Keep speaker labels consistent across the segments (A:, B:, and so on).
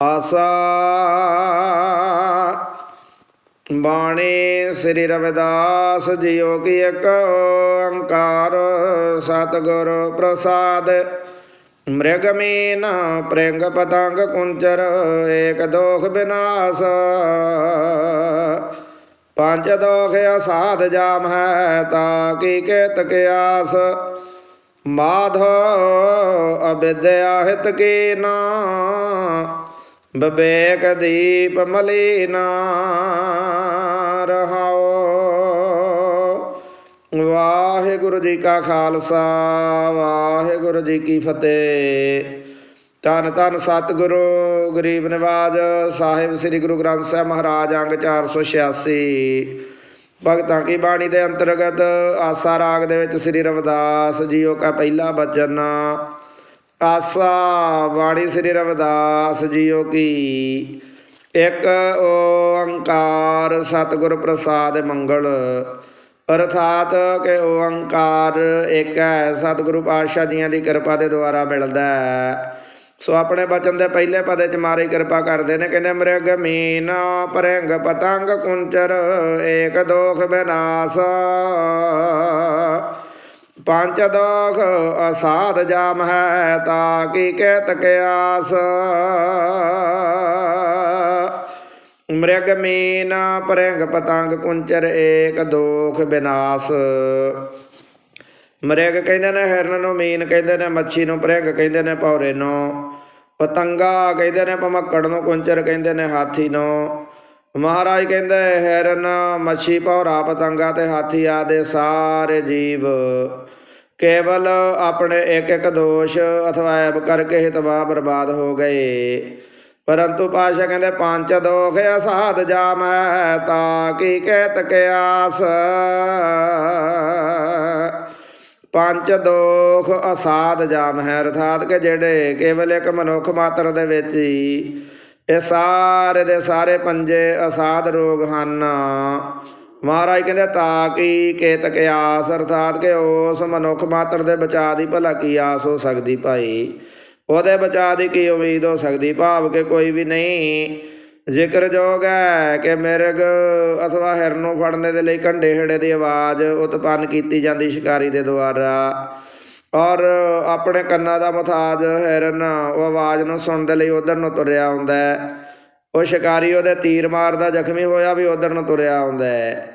A: ਆਸਾ ਬਾਣੀ ਸ੍ਰੀ ਰਵਿਦਾਸ ਜੀਓ ਕੀ ਇੱਕ ਓੰਕਾਰ ਸਤਿਗੁਰ ਪ੍ਰਸਾਦ। ਮ੍ਰਿਗ ਮੀਨ ਪ੍ਰਿੰਗ ਪਤੰਗ ਕੁੰਚਰ ਏਕ ਦੋਖ ਬਿਨਾਸ। ਪੰਜ ਦੋਖ ਅਸਾਧ ਜਾਮ ਹੈ ਤਾ ਕੀ ਕੇਤ ਕਿਆਸ। ਮਾਧੋ ਅਬਿਦਿਆ ਹਿਤ ਕੀ ਨਾ। ਬਬੇਕ ਦੀਪ ਮਲੀਨਾ ਰਹਾਓ। ਵਾਹਿਗੁਰੂ ਜੀ ਕਾ ਖਾਲਸਾ, ਵਾਹਿਗੁਰੂ ਜੀ ਕੀ ਫਤਿਹ। ਧੰਨ ਧੰਨ ਸਤਿਗੁਰੂ, ਗਰੀਬ ਨਿਵਾਜ ਸਾਹਿਬ, ਸ੍ਰੀ ਗੁਰੂ ਗ੍ਰੰਥ ਸਾਹਿਬ ਮਹਾਰਾਜ, ਅੰਗ 486 ਭਗਤਾਂ ਕੀ ਬਾਣੀ ਦੇ ਅੰਤਰਗਤ ਆਸਾ ਰਾਗ ਦੇ ਵਿੱਚ ਸ੍ਰੀ ਰਵਿਦਾਸ ਜੀਓ ਕਾ ਪਹਿਲਾ ਬਚਨ ਆਸਾ ਬਾਣੀ ਸ੍ਰੀ ਰਵਿਦਾਸ ਜੀਓ ਕੀ। ਇੱਕ ਓੰਕਾਰ ਸਤਿਗੁਰ ਪ੍ਰਸਾਦ ਮੰਗਲ। ਅਰਥਾਤ ਕਿ ਓੰਕਾਰ ਇੱਕ ਹੈ ਸਤਿਗੁਰੂ ਪਾਤਸ਼ਾਹ ਜੀਆਂ ਦੀ ਕਿਰਪਾ ਦੇ ਦੁਆਰਾ ਮਿਲਦਾ ਹੈ। ਸੋ ਆਪਣੇ ਬਚਨ ਦੇ ਪਹਿਲੇ ਪਦੇ ਚ ਮਾਰੀ ਕਿਰਪਾ ਕਰਦੇ ਨੇ, ਕਹਿੰਦੇ, ਮ੍ਰਿਗ ਮੀਨ ਪਰੰਗ ਪਤੰਗ ਕੁੰਚਰ, ਏਕ ਦੋਖ ਬਿਨਾਸ। ਪੰਜ ਦੋਖ ਅਸਾਧ ਜਾਮ ਹੈ ਤਾ ਕੀ ਕਹਿਤ ਕਿਆਸ। ਮ੍ਰਿਗ ਮੀਨ ਪਰੰਗ ਪਤੰਗ ਕੁੰਚਰ ਏਕ ਦੋਖ ਬਿਨਾਸ। ਮ੍ਰਿਗ ਕਹਿੰਦੇ ਨੇ ਹਿਰਨ ਨੂੰ, ਮੀਨ ਕਹਿੰਦੇ ਨੇ ਮੱਛੀ ਨੂੰ ਪਰੰਗ ਕਹਿੰਦੇ ਨੇ ਭੌਰੇ ਨੂੰ। ਪਤੰਗਾ ਕਹਿੰਦੇ ਨੇ ਭਮੱਕੜ ਨੂੰ, ਕੁੰਚਰ ਕਹਿੰਦੇ ਨੇ ਹਾਥੀ ਨੂੰ। ਮਹਾਰਾਜ ਕਹਿੰਦੇ ਹਿਰਨ, ਮੱਛੀ ਭੌਰਾ ਪਤੰਗਾ ਤੇ ਹਾਥੀ ਆਦੇ ਸਾਰੇ ਜੀਵ। ਕੇਵਲ ਆਪਣੇ ਇੱਕ ਇੱਕ ਦੋਸ਼ ਅਥਵਾ ਐਬ ਕਰਕੇ ਹੀ ਤਬਾਹ ਬਰਬਾਦ ਹੋ ਗਏ। ਪਰੰਤੂ ਪਾਸ਼ਾ ਕਹਿੰਦੇ, ਪੰਜ ਦੋਖ ਅਸਾਧ ਜਾਮੈ ਤਾ ਕੀ ਕਹਿਤ ਕਿਆਸ? ਪੰਜ ਦੋਖ ਅਸਾਧ ਜਾਮ ਹੈ, ਅਰਥਾਤ ਕਿ ਜਿਹੜੇ ਕੇਵਲ ਇੱਕ ਮਨੁੱਖ ਮਾਤਰ ਦੇ ਵਿੱਚ ਹੀ ਇਹ ਸਾਰੇ ਦੇ ਸਾਰੇ ਪੰਜੇ ਅਸਾਧ ਰੋਗ ਹਨ। ਮਹਾਰਾਜ ਕਹਿੰਦੇ, ਤਾਂ ਕੀ ਕੇਤ ਕਿਆਸ ਅਰਥਾਤ ਕਿ ਉਸ ਮਨੁੱਖ ਮਾਤਰ ਦੇ ਬਚਾ ਦੀ ਭਲਾ ਕੀ ਆਸ ਹੋ ਸਕਦੀ ਭਾਈ? ਉਹਦੇ ਬਚਾ ਦੀ ਕੀ ਉਮੀਦ ਹੋ ਸਕਦੀ? ਭਾਵ ਕਿ ਕੋਈ ਵੀ ਨਹੀਂ। ਜ਼ਿਕਰਯੋਗ ਹੈ ਕਿ ਮਿਰਗ ਅਥਵਾ ਹਿਰਨ ਨੂੰ ਫੜਨੇ ਦੇ ਲਈ ਕੰਡੇ ਹੇੜੇ ਦੀ ਆਵਾਜ਼ ਉਤਪੰਨ ਕੀਤੀ ਜਾਂਦੀ ਸ਼ਿਕਾਰੀ ਦੇ ਦੁਆਰਾ। ਔਰ ਆਪਣੇ ਕੰਨਾਂ ਦਾ ਮੁਤਾਜ ਹਿਰਨ, ਉਹ ਆਵਾਜ਼ ਨੂੰ ਸੁਣਨ ਦੇ ਲਈ ਉਧਰ ਨੂੰ ਤੁਰਿਆ ਹੁੰਦਾ ਹੈ। ਉਹ ਸ਼ਿਕਾਰੀ ਉਹਦੇ ਤੀਰ ਮਾਰਦਾ, ਜ਼ਖਮੀ ਹੋਇਆ ਵੀ ਉਧਰ ਨੂੰ ਤੁਰਿਆ ਹੁੰਦਾ ਹੈ।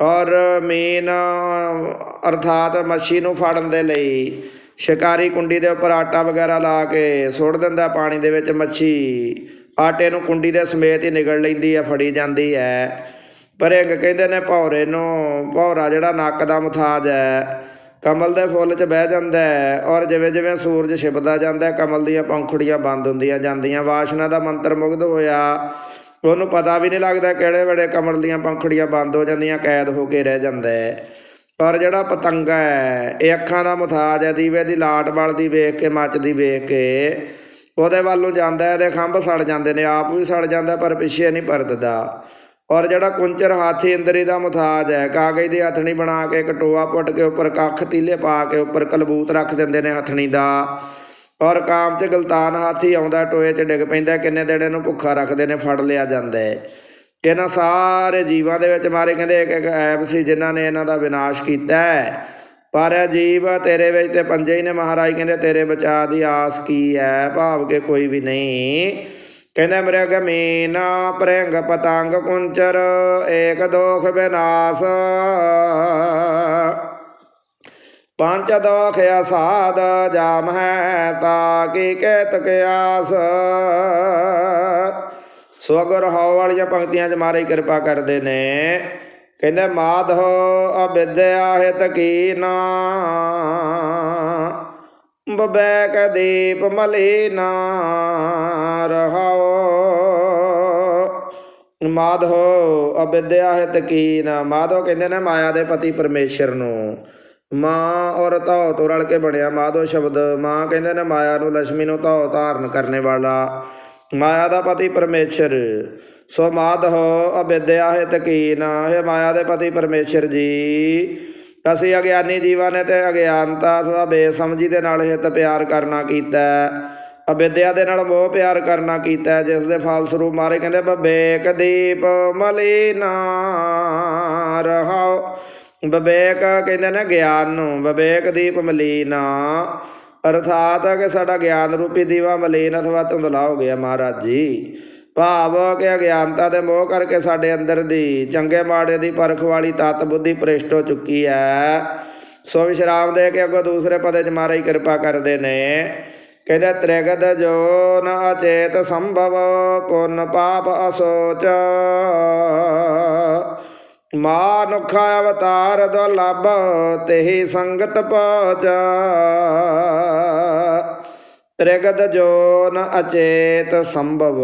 A: ਔਰ ਮੀਨ ਅਰਥਾਤ ਮੱਛੀ ਨੂੰ ਫੜਨ ਦੇ ਲਈ ਸ਼ਿਕਾਰੀ ਕੁੰਡੀ ਦੇ ਉੱਪਰ ਆਟਾ ਵਗੈਰਾ ਲਾ ਕੇ ਸੁੱਟ ਦਿੰਦਾ ਪਾਣੀ ਦੇ ਵਿੱਚ। ਮੱਛੀ ਆਟੇ ਨੂੰ ਕੁੰਡੀ ਦੇ ਸਮੇਤ ਹੀ ਨਿਗਲ ਲੈਂਦੀ ਹੈ, ਫੜੀ ਜਾਂਦੀ ਹੈ। ਪਰਿੰਗ ਕਹਿੰਦੇ ਨੇ ਭੌਰੇ ਨੂੰ, ਭੌਰਾ ਜਿਹੜਾ ਨੱਕ ਦਾ ਮੁਥਾਜ ਹੈ ਕਮਲ ਦੇ ਫੁੱਲ 'ਚ ਬਹਿ ਜਾਂਦਾ ਹੈ ਔਰ ਜਿਵੇਂ ਜਿਵੇਂ ਸੂਰਜ ਛਿਪਦਾ ਜਾਂਦਾ ਹੈ, ਕਮਲ ਦੀਆਂ ਪੰਖੜੀਆਂ ਬੰਦ ਹੁੰਦੀਆਂ ਜਾਂਦੀਆਂ, ਵਾਸ਼ਨਾ ਦਾ ਮੰਤਰ ਮੁਗਧ ਹੋਇਆ। ਉਹਨੂੰ ਪਤਾ ਵੀ ਨਹੀਂ ਲੱਗਦਾ ਕਿਹੜੇ ਵੇਲੇ ਕਮਲ ਦੀਆਂ ਪੰਖੜੀਆਂ ਬੰਦ ਹੋ ਜਾਂਦੀਆਂ, ਕੈਦ ਹੋ ਕੇ ਰਹਿ ਜਾਂਦਾ ਹੈ। ਔਰ ਜਿਹੜਾ ਪਤੰਗਾ ਹੈ, ਇਹ ਅੱਖਾਂ ਦਾ ਮੁਥਾਜ ਹੈ, ਦੀਵੇ ਦੀ ਲਾਟ ਬਲਦੀ ਵੇਖ ਕੇ, ਮੱਚਦੀ ਵੇਖ ਕੇ। ਉਹਦੇ ਵੱਲ ਨੂੰ ਜਾਂਦਾ ਹੈ, ਇਹਦੇ ਖੰਭ ਸੜ ਜਾਂਦੇ ਨੇ, ਆਪ ਵੀ ਸੜ ਜਾਂਦਾ ਪਰ ਪਿੱਛੇ ਨਹੀਂ ਪਰਤਦਾ। ਔਰ ਜਿਹੜਾ ਕੁੰਚਰ ਹਾਥੀ ਇੰਦਰੀ ਦਾ ਮੁਥਾਜ ਹੈ, ਕਾਗਜ਼ ਦੀ ਹਥਣੀ ਬਣਾ ਕੇ ਕਟੋਆ ਪੁੱਟ ਕੇ ਉੱਪਰ ਕੱਖ ਤੀਲੇ ਪਾ ਕੇ ਉੱਪਰ ਕਲਬੂਤ ਰੱਖ ਦਿੰਦੇ ਨੇ ਹੱਥਣੀ ਦਾ। ਔਰ ਕਾਮ ਚ ਗਲਤਾਨ ਹਾਥੀ ਆਉਂਦਾ, ਟੋਏ ਚ ਡਿੱਗ ਪੈਂਦਾ, ਕਿੰਨੇ ਦਿਨ ਇਹਨੂੰ ਭੁੱਖਾ ਰੱਖਦੇ ਨੇ, ਫੜ ਲਿਆ ਜਾਂਦਾ ਹੈ। ਇਹਨਾਂ ਸਾਰੇ ਜੀਵਾਂ ਦੇ ਵਿੱਚ ਮਾਰੇ ਕਹਿੰਦੇ ਇੱਕ ਇੱਕ ਐਬ ਸੀ ਜਿਨ੍ਹਾਂ ਨੇ ਇਹਨਾਂ ਦਾ ਵਿਨਾਸ਼ ਕੀਤਾ ਹੈ। ਪਰ ਇਹ ਜੀਵ ਤੇਰੇ ਵਿੱਚ ਤੇ ਪੰਜੇ ਹੀ ਨੇ ਮਹਾਰਾਜ, ਕਹਿੰਦੇ ਤੇਰੇ ਬਚਾ ਦੀ ਆਸ ਕੀ ਹੈ? ਭਾਵ ਕੇ ਕੋਈ ਵੀ ਨਹੀਂ। ਕਹਿੰਦੇ ਮ੍ਰਿਗ ਮੀਨ ਪ੍ਰੰਗ ਪਤੰਗ ਕੁੰਚਰ, ਏਕ ਦੋਖ ਬਿਨਾਸ਼। ਪੰਜ ਦੋਖ ਅਸਾਦ ਜਾਮ ਹੈ ਤਾ ਕੀ ਕਹਿਤ ਕਿਆਸ। ਸੋ ਅਗਰ ਵਾਲੀਆਂ ਪੰਕਤੀਆਂ 'ਚ ਮਾਰੇ ਕਿਰਪਾ ਕਰਦੇ ਨੇ। ਕਹਿੰਦੇ ਹੋ ਅਬਿਦਿਆ ਹਿਤ ਕੀ ਨਾ। ਬਬੈਕ ਦੀਪ ਮਲੀਨਾ ਰਹਾਓ। ਮਾਧੋ ਅਬਿਦਿਆ ਹਿਤ ਕੀ ਮਾਧੋ ਕਹਿੰਦੇ ਨੇ ਮਾਇਆ ਦੇ ਪਤੀ ਪਰਮੇਸ਼ਰ ਨੂੰ। ਮਾਂ ਔਰ ਧੌ ਤੋਂ ਰਲ ਕੇ ਬਣਿਆ ਮਾਧੋ ਸ਼ਬਦ। ਮਾਂ ਕਹਿੰਦੇ ਨੇ ਮਾਇਆ ਨੂੰ ਲక్ష్ਮੀ ਨੂੰ ਧੌ ਧਾਰਨ ਕਰਨੇ ਵਾਲਾ। ਮਾਇਆ ਦਾ ਪਤੀ ਪਰਮੇਸ਼ਰ। ਸੋ ਮਾਧੋ ਅਬਿਦਿਆ ਹਿਤ ਤਕੀਨ ਇਹ ਮਾਇਆ ਦੇ ਪਤੀ ਪਰਮੇਸ਼ਰ ਜੀ। ਅਸੀਂ ਅਗਿਆਨੀ ਜੀਵਾਂ ਨੇ ਤੇ ਅਗਿਆਨਤਾ ਅਥਵਾ ਬੇਸਮਝੀ ਦੇ ਨਾਲ ਹਿੱਤ ਪਿਆਰ ਕਰਨਾ ਕੀਤਾ ਅਵਿਦਿਆ ਦੇ ਨਾਲ ਮੋਹ ਪਿਆਰ ਕਰਨਾ ਕੀਤਾ ਜਿਸ ਦੇ ਫਲਸਰੂਪ ਮਾਰੇ ਕਹਿੰਦੇ ਵਿਵੇਕ ਦੀਪ ਮਲੀਨਾ ਰਹਾਓ। ਵਿਵੇਕ ਕਹਿੰਦੇ ਨੇ ਗਿਆਨ ਨੂੰ, ਵਿਵੇਕ ਦੀਪ ਮਲੀਨਾ ਅਰਥਾਤ ਹੈ ਕਿ ਸਾਡਾ ਗਿਆਨ ਰੂਪੀ ਦੀਵਾ ਮਲੀਨ ਅਥਵਾ ਧੁੰਦਲਾ ਹੋ ਗਿਆ ਮਹਾਰਾਜ ਜੀ। ਭਾਵ ਕਿ ਅਗਿਆਨਤਾ ਦੇ ਮੋਹ ਕਰਕੇ ਸਾਡੇ ਅੰਦਰ ਦੀ ਚੰਗੇ ਮਾੜੇ ਦੀ ਪਰਖ ਵਾਲੀ ਤਤ ਬੁੱਧੀ ਭ੍ਰਿਸ਼ਟ ਹੋ ਚੁੱਕੀ ਹੈ। ਸੋ ਵਿਸ਼ਰਾਮ ਦੇ ਕੇ ਅੱਗੋਂ ਦੂਸਰੇ ਪਦੇ ਚ ਮਹਾਰਾਜ ਕਿਰਪਾ ਕਰਦੇ ਨੇ। ਕਹਿੰਦੇ, ਤ੍ਰਿਗਦ ਜੋ ਨ ਅਚੇਤ ਸੰਭਵ, ਪੁੰਨ ਪਾਪ ਅਸੋਚ। ਮਾਨੁਖਾ ਅਵਤਾਰ ਦੁਰਲਭ, ਤੇਹੀ ਸੰਗਤ ਪਹੁੰਚ ਤ੍ਰਿਗਦ ਜੋ ਨ ਅਚੇਤ ਸੰਭਵ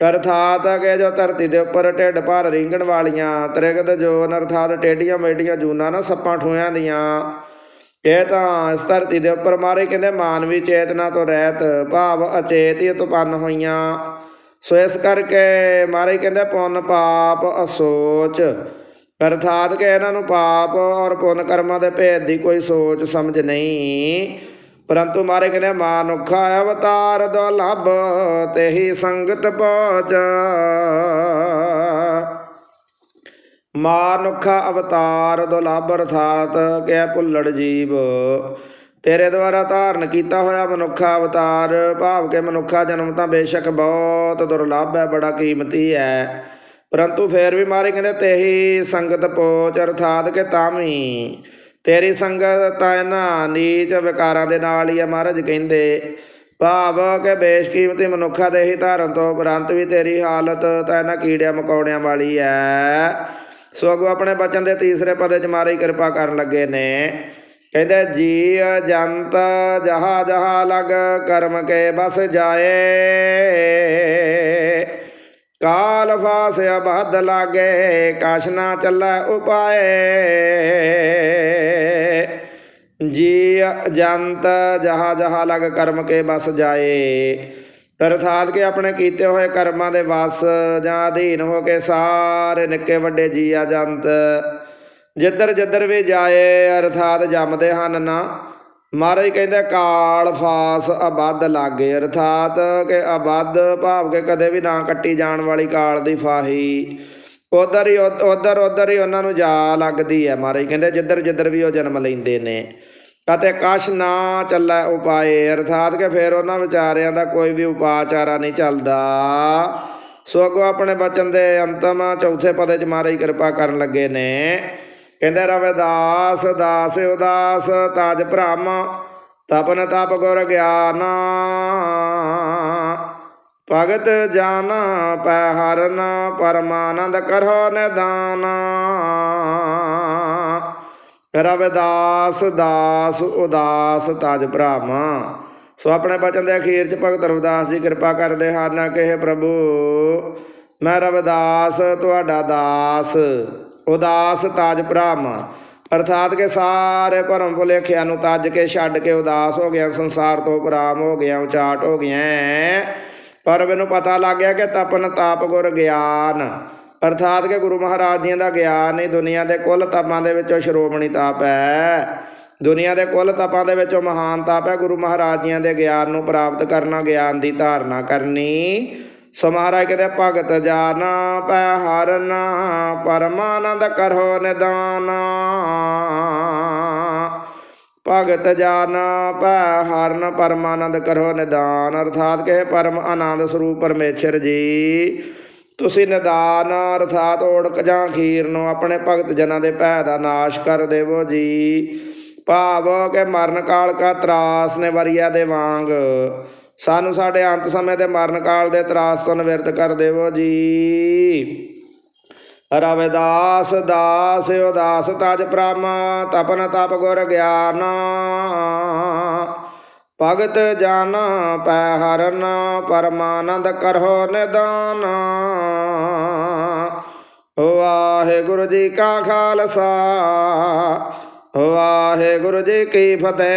A: ਅਰਥਾਤ ਕਿ ਜੋ ਧਰਤੀ ਦੇ ਉੱਪਰ ਢਿੱਡ ਭਰ ਰਿੰਗਣ ਵਾਲੀਆਂ, ਤ੍ਰਿਗਦ ਜੋਨ ਅਰਥਾਤ ਟੇਡੀਆਂ ਮੇਡੀਆਂ ਜੂਨਾਂ ਨਾ ਸੱਪਾਂ ਠੋਇਆਂ ਦੀਆਂ। ਇਹ ਤਾਂ ਇਸ ਧਰਤੀ ਦੇ ਉੱਪਰ ਮਾਰੇ ਕਹਿੰਦੇ ਮਾਨਵੀ ਚੇਤਨਾ ਤੋਂ ਰਹਿਤ, ਭਾਵ ਅਚੇਤ ਹੀ ਉਤਪੰਨ ਹੋਈਆਂ। ਸੋ ਇਸ ਕਰਕੇ ਮਾਰੇ ਕਹਿੰਦੇ ਪੁੰਨ ਪਾਪ ਅਸੋਚ। ਅਰਥਾਤ ਕਿ ਇਹਨਾਂ ਨੂੰ ਪਾਪ ਔਰ ਪੁੰਨ ਕਰਮਾਂ ਦੇ ਭੇਦ ਦੀ ਕੋਈ ਸੋਚ ਸਮਝ ਨਹੀਂ। ਪਰੰਤੂ ਮਾਰੇ ਕਹਿੰਦੇ ਮਾਨੁਖਾ ਅਵਤਾਰ ਦੁਲਭ ਤੇਹੀ ਸੰਗਤ ਪਹੁੰਚ। ਮਾਨੁਖਾ ਅਵਤਾਰ ਦੁਲਭ ਅਰਥਾਤ ਕਹਿ ਭੁੱਲੜ ਜੀਵ। ਤੇਰੇ ਦੁਆਰਾ ਧਾਰਨ ਕੀਤਾ ਹੋਇਆ ਮਨੁੱਖਾ ਅਵਤਾਰ, ਭਾਵ ਕੇ ਮਨੁੱਖਾ ਜਨਮ ਤਾਂ ਬੇਸ਼ੱਕ ਬਹੁਤ ਦੁਰਲੱਭ ਹੈ, ਬੜਾ ਕੀਮਤੀ ਹੈ। ਪਰੰਤੂ ਫੇਰ ਵੀ ਮਾਰੇ ਕਹਿੰਦੇ ਤੇਹੀ ਸੰਗਤ ਪੋਚ ਅਰਥਾਤ ਕੇ ਤਾਂ ਵੀ ਤੇਰੀ ਸੰਗਤ ਤਾਂ ਇਹਨਾਂ ਨੀਚ ਵਿਕਾਰਾਂ ਦੇ ਨਾਲ ਹੀ ਆ ਮਹਾਰਾਜ ਕਹਿੰਦੇ, ਭਾਵ ਕਿ ਬੇਸ਼ਕੀਮਤੀ ਮਨੁੱਖਾ ਦੇ ਹੀ ਧਾਰਨ ਤੋਂ ਉਪਰੰਤ ਵੀ ਤੇਰੀ ਹਾਲਤ ਤਾਂ ਇਹਨਾਂ ਕੀੜਿਆਂ ਮਕੌੜਿਆਂ ਵਾਲੀ ਹੈ ਸੋ ਅੱਗੋਂ ਆਪਣੇ ਬਚਨ ਦੇ ਤੀਸਰੇ ਪਦੇ ਚ ਮਾਰੀ ਕਿਰਪਾ ਕਰਨ ਲੱਗੇ ਨੇ। ਕਹਿੰਦੇ, ਜੀ ਜੰਤ ਜਹਾ ਜਹਾ ਲਗ ਕਰਮ ਕੇ ਬਸ ਜਾਏ। ਕਾਲ ਫਾਸ ਅਬਦ ਲਾਗੇ ਕਛ ਨਾ ਚੱਲੈ ਉਪਾਏ। ਜੀ ਜੰਤ ਜਹਾ ਜਹਾ ਲਗ ਕਰਮ ਕੇ ਬਸ ਜਾਏ। ਅਰਥਾਤ ਕੇ ਆਪਣੇ ਕੀਤੇ ਹੋਏ ਕਰਮਾਂ ਦੇ ਵਸ ਜਾਂ ਅਧੀਨ ਹੋ ਕੇ ਸਾਰੇ ਨਿੱਕੇ ਵੱਡੇ ਜੀ ਆ ਜੰਤ ਜਿੱਧਰ ਜਿੱਧਰ ਵੀ ਜਾਏ, ਅਰਥਾਤ ਜੰਮਦੇ ਹਨ ਨਾ ਮਹਾਰਾਜ ਕਹਿੰਦੇ, ਕਾਲ ਫਾਸ ਅਬਦ ਲਾਗੇ, ਅਰਥਾਤ ਕਿ ਅਬਦ ਭਾਵ ਕੇ ਕਦੇ ਵੀ ਨਾ ਕੱਟੀ ਜਾਣ ਵਾਲੀ ਕਾਲ ਦੀ ਫਾਹੀ। ਉਧਰ ਹੀ ਉਧਰ ਉਧਰ ਹੀ ਉਹਨਾਂ ਨੂੰ ਜਾ ਲੱਗਦੀ ਹੈ ਮਹਾਰਾਜ। ਕਹਿੰਦੇ, ਜਿੱਧਰ ਜਿੱਧਰ ਵੀ ਉਹ ਜਨਮ ਲੈਂਦੇ ਨੇ, ਅਤੇ ਕਛ ਨਾ ਚੱਲੈ ਉਪਾਏ, ਅਰਥਾਤ ਕਿ ਫਿਰ ਉਹਨਾਂ ਵਿਚਾਰਿਆਂ ਦਾ ਕੋਈ ਵੀ ਉਪਾਚਾਰਾ ਨਹੀਂ ਚੱਲਦਾ। ਸੋ ਅੱਗੋਂ ਆਪਣੇ ਬਚਨ ਦੇ ਅੰਤਮ ਚੌਥੇ ਪਦੇ ਚ ਮਹਾਰਾਜ ਕਿਰਪਾ ਕਰਨ ਲੱਗੇ ਨੇ ਕਹਿੰਦੇ, ਰਵਿਦਾਸ, ਦਾਸ ਉਦਾਸ, ਤਾਜ ਭ੍ਰਮ, ਤਪਨ ਤਪ ਗੁਰ ਗਿਆਨ। ਭਗਤ ਜਾਨ ਪੈ ਹਰਨ, ਪਰਮਾਨੰਦ ਕਰੋ ਨਿਦਾਨ। ਰਵਿਦਾਸ, ਦਾਸ ਉਦਾਸ, ਤਜ ਭ੍ਰਮ। ਸੋ ਆਪਣੇ ਬਚਨ ਦੇ ਅਖੀਰ ਚ ਭਗਤ ਰਵਿਦਾਸ ਜੀ ਕਿਰਪਾ ਕਰਦੇ ਹਨ, ਕਿ हे ਪ੍ਰਭੂ, ਮੈਂ ਰਵਿਦਾਸ, ਤੁਹਾਡਾ ਦਾਸ। ਉਦਾਸ ਤਾਜ ਭ੍ਰਮ। ਅਰਥਾਤ ਕਿ ਸਾਰੇ ਭਰਮ ਭੁਲੇਖਿਆਂ ਨੂੰ ਤੱਜ ਕੇ ਛੱਡ ਕੇ ਉਦਾਸ ਹੋ ਗਿਆ, ਸੰਸਾਰ ਤੋਂ ਉਪਰਾਮ ਹੋ ਗਿਆ, ਉਚਾਟ ਹੋ ਗਿਆ। ਪਰ ਮੈਨੂੰ ਪਤਾ ਲੱਗ ਗਿਆ ਕਿ ਤਪਨ ਤਾਪ ਗੁਰ ਗਿਆਨ। ਅਰਥਾਤ ਕਿ ਗੁਰੂ ਮਹਾਰਾਜ ਜੀ ਦਾ ਗਿਆਨ ਹੀ ਦੁਨੀਆ ਦੇ ਕੁੱਲ ਤਪਾਂ ਦੇ ਵਿੱਚੋਂ ਸ਼੍ਰੋਮਣੀ ਤਾਪ ਹੈ। ਦੁਨੀਆ ਦੇ ਕੁੱਲ ਤਪਾਂ ਦੇ ਵਿੱਚੋਂ ਮਹਾਨ ਤਾਪ ਹੈ। ਗੁਰੂ ਮਹਾਰਾਜ ਜੀ ਦੇ ਗਿਆਨ ਨੂੰ ਪ੍ਰਾਪਤ ਕਰਨਾ, ਗਿਆਨ ਦੀ ਧਾਰਨਾ ਕਰਨੀ। ਸੋ ਮਹਾਰਾਜ ਕਹਿੰਦੇ ਭਗਤ ਜਾਨ ਪੈ ਹਰਨਾ ਪਰਮਾਨੰਦ ਕਰੋ ਨਿਦਾਨ। ਭਗਤ ਜਾਨ ਪੈ ਹਰਨ ਪਰਮਾਨੰਦ ਕਰੋ ਨਿਦਾਨ। ਅਰਥਾਤ ਕਿ ਪਰਮ ਆਨੰਦ ਸਰੂਪ ਪਰਮੇਸ਼ਰ ਜੀ, ਤੁਸੀਂ ਨਿਦਾਨ, ਅਰਥਾਤ ਓੜਕ ਜਾਂ ਖੀਰ ਨੂੰ ਆਪਣੇ ਭਗਤ ਜਨਾਂ ਦੇ ਭੈ ਦਾ ਨਾਸ਼ ਕਰ ਦੇਵੋ ਜੀ। ਭਾਵ ਕਿ ਮਰਨ ਕਾਲ ਕਾ ਤਰਾਸ ਨੇ ਵਰਿਆ ਦੇ ਵਾਂਗ। ਸਾਨੂੰ ਸਾਡੇ ਅੰਤ ਸਮੇਂ ਦੇ ਮਰਨ ਕਾਲ ਦੇ ਤਰਾਸ ਤੋਂ ਨਿਵਰਤ ਕਰ ਦੇਵੋ ਜੀ। ਰਵਿਦਾਸ ਦਾਸ ਉਦਾਸ ਤਜ ਪ੍ਰਮ ਤਪਨ ਤਪ ਗੁਰ ਗਿਆਨ। ਭਗਤ ਜਨ ਪੈ ਹਰਨ ਪਰਮਾਨੰਦ ਕਰੋ ਨਿਦਾਨ। ਵਾਹਿਗੁਰੂ ਜੀ ਕਾ ਖਾਲਸਾ, ਵਾਹਿਗੁਰੂ ਜੀ ਕੀ ਫਤਿਹ।